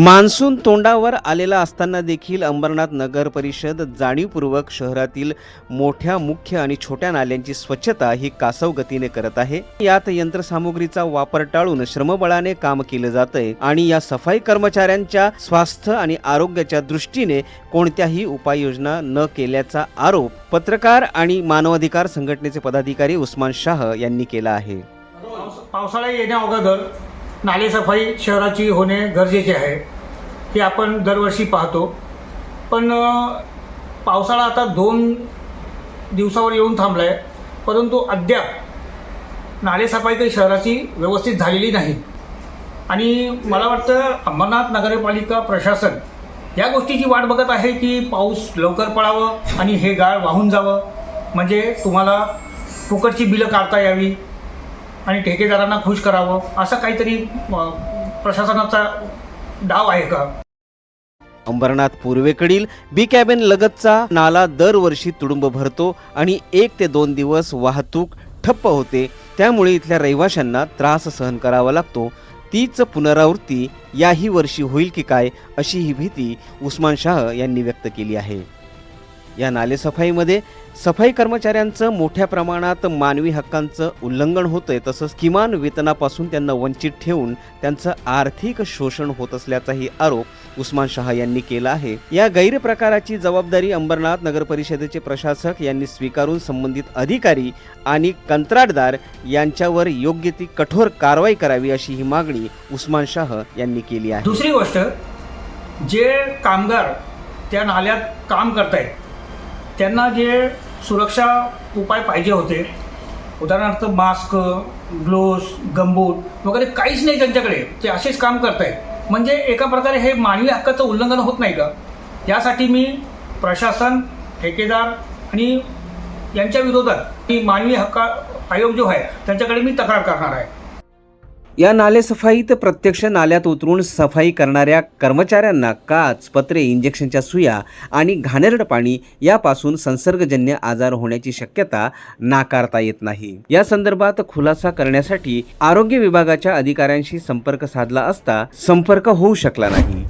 Monsoon तोंडावर आलेला असताना देखील अंबरनाथ नगर परिषद जाणीवपूर्वक शहरातील मोठ्या मुख्य आणि छोट्या नाल्यांची स्वच्छता ही कासव गतीने करत आहे. यात यंत्रसामुग्रीचा वापर टाळून श्रमबळाने काम केलं जातंय आणि या सफाई कर्मचाऱ्यांच्या स्वास्थ्य आणि आरोग्याच्या दृष्टीने कोणत्याही उपाययोजना न केल्याचा आरोप पत्रकार आणि मानवाधिकार संघटनेचे पदाधिकारी उस्मान शाह यांनी केला आहे. पावसाळा येण्या अगोदर नालेसफाई शहराची होणे गरजेचे आहे हे आपण दरवर्षी पाहतो. पण पावसाळा आता दोन दिवसावर येऊन थांबला आहे परंतु अद्याप नालेसफाई काही शहराची व्यवस्थित झालेली नाही. आणि मला वाटतं अंबरनाथ नगरपालिका प्रशासन या गोष्टीची वाट बघत आहे की पाऊस लवकर पडावं आणि हे गाळ वाहून जावं. म्हणजे तुम्हाला फुकटची बिलं काढता यावी. आणि ठेकेदारांना खुश करावं असं काहीतरी प्रशासनाचा डाव आहे का? अंबरनाथ पूर्वेकडील बी कॅबिन लगतचा नाला दरवर्षी तुडुंब भरतो आणि एक ते दोन दिवस वाहतूक ठप्प होते. त्यामुळे इथल्या रहिवाशांना त्रास सहन करावा लागतो. तीच पुनरावृत्ती याही वर्षी होईल की काय अशी ही भीती उस्मान शाह यांनी व्यक्त केली आहे. या नालेसफाईमध्ये सफाई कर्मचाऱ्यांचं मोठ्या प्रमाणात मानवी हक्कांचं उल्लंघन होतंय तसंच किमान वेतनापासून त्यांना वंचित ठेवून त्यांचं आर्थिक शोषण होत असल्याचाही आरोप उस्मान शहा यांनी केला आहे. या गैरप्रकाराची जबाबदारी अंबरनाथ नगर परिषदेचे प्रशासक यांनी स्वीकारून संबंधित अधिकारी आणि कंत्राटदार यांच्यावर योग्य ती कठोर कारवाई करावी अशी ही मागणी उस्मान शाह यांनी केली आहे. दुसरी गोष्ट जे कामगार त्या नाल्यात काम करतायत त्यांना जे सुरक्षा उपाय पाहिजे होते उदाहरणार्थ मास्क ग्लोव्स गंबूट वगैरे काहीच नाही त्यांच्याकडे ते असेच काम करतायत. म्हणजे एका प्रकारे हे मानवी हक्काचं उल्लंघन होत नाही का? यासाठी मी प्रशासन ठेकेदार आणि यांच्या विरोधात मी मानवी हक्का आयोग जो आहे त्यांच्याकडे मी तक्रार करणार आहे. या नालेसफाईत प्रत्यक्ष नाल्यात उतरून सफाई करणाऱ्या कर्मचाऱ्यांना काच पत्रे इंजेक्शनच्या सुया आणि घाणेरड पाणी यापासून संसर्गजन्य आजार होण्याची शक्यता नाकारता येत नाही. या संदर्भात खुलासा करण्यासाठी आरोग्य विभागाच्या अधिकाऱ्यांशी संपर्क साधला असता संपर्क होऊ शकला नाही.